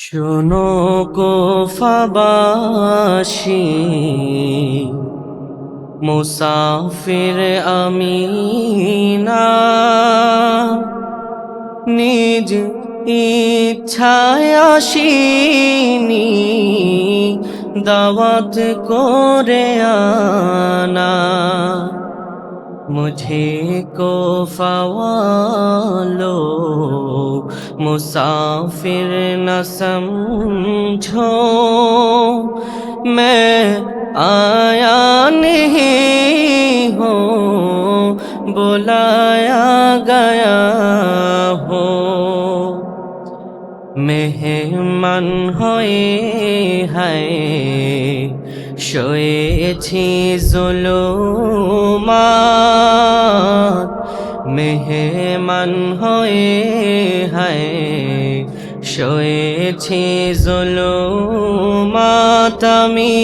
শোনো কোফাবাসি মুসাফির আমি না নিজ ইচ্ছায় আসিনি দাওয়াত করে আনা। মুঝে কো ফাওয়ালো مسافر نہ سمجھو، میں آیا نہیں ہوں، بلایا گیا ہو مہمان ہوئے ہے شوئے چھی ظلمات۔ মেহমান হয়ে হায় শোয়েছি জুলুমাত আমি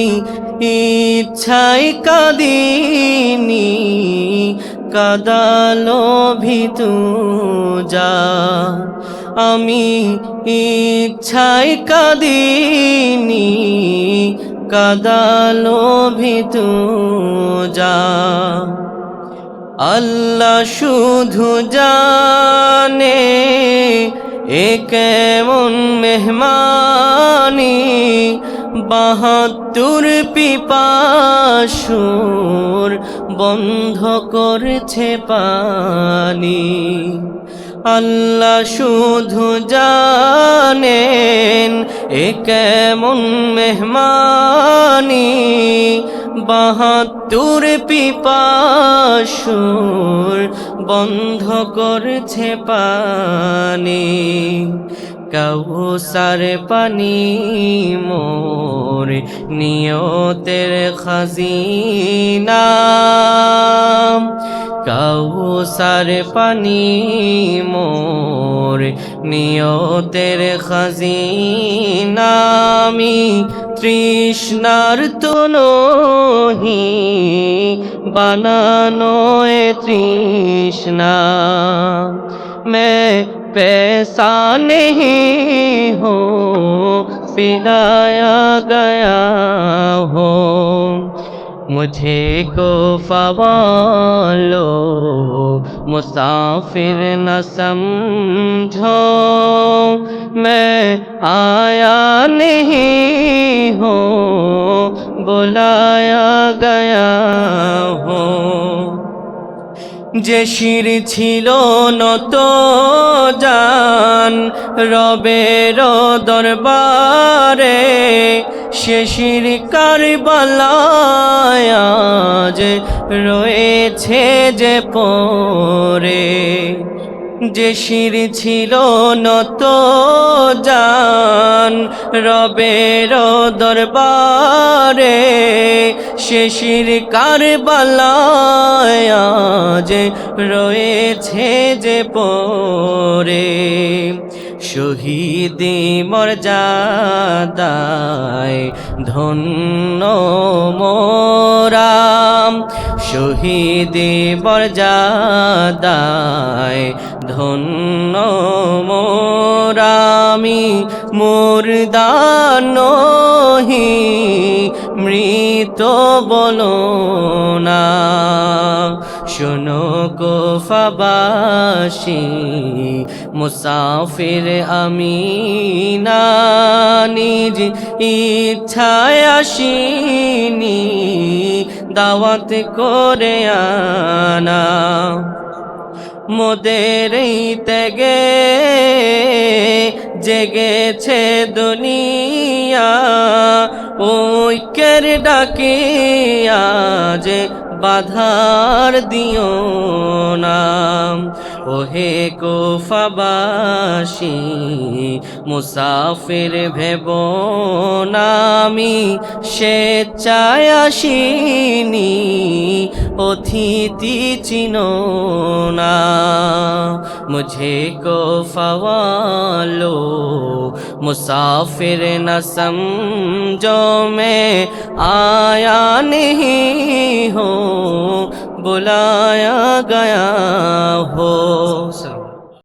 ইচ্ছাই কাদিনি, কাদালো ভিতু যা, আমি ইচ্ছাই কাদিনি, কাদালো ভিতু যা। আল্লাহ শুধু জানে এ কেমন মেহমানি। বাহাত্তর পিপাসুর বন্ধ করছে পানি। আল্লাহ শুধু জানেন এ কেমন মেহমানি। বাহাত্তর পিপাসুর বন্ধ করছে পানি, কাউসার পানি মোর নিয়তের খাজিনা। কাউসার পানি মোর নিয়তের খাজিনামি তৃষ্ণার তনহি বানানো এ তৃষ্ণা मैं पैसा नहीं हूँ पिलाया गया हो मुझे को फवालो मुसाफिर न समझो मैं आया नहीं हूँ बुलाया गया हूँ যে শির ছিল নত জান রবের দরবারে সে শির কারবালায় আজ রয়েছে যে পরে যে শির ছিল নত জান রবের দরবারে শির কারবালায় আজ রয়েছে যে পরে। শহীদি মর্যাদায় ধন্য মোরাম শহীদি মর্যাদায় ধন্য মোরামি মুরদানহি মৃত বলো না। শোনো কোফাবাসী মুসাফির আমি না, নিজ ইচ্ছায় আসিনি, দাওয়াত করে আনা। মোদের ত্যাগে জেগেছে দুনিয়া ঐক্যের ডাকিয়া যে বাধার দিও নাম ওহে কো কোফাবাসী, মুসাফির ভেব নামি স্বেচ্ছায় আসিনি, অতিথি চিন না। মুঝে কো ফওয়ালো মুসাফির না সমঝো মে আয়া নহীं হো। بلایا گیا ہو۔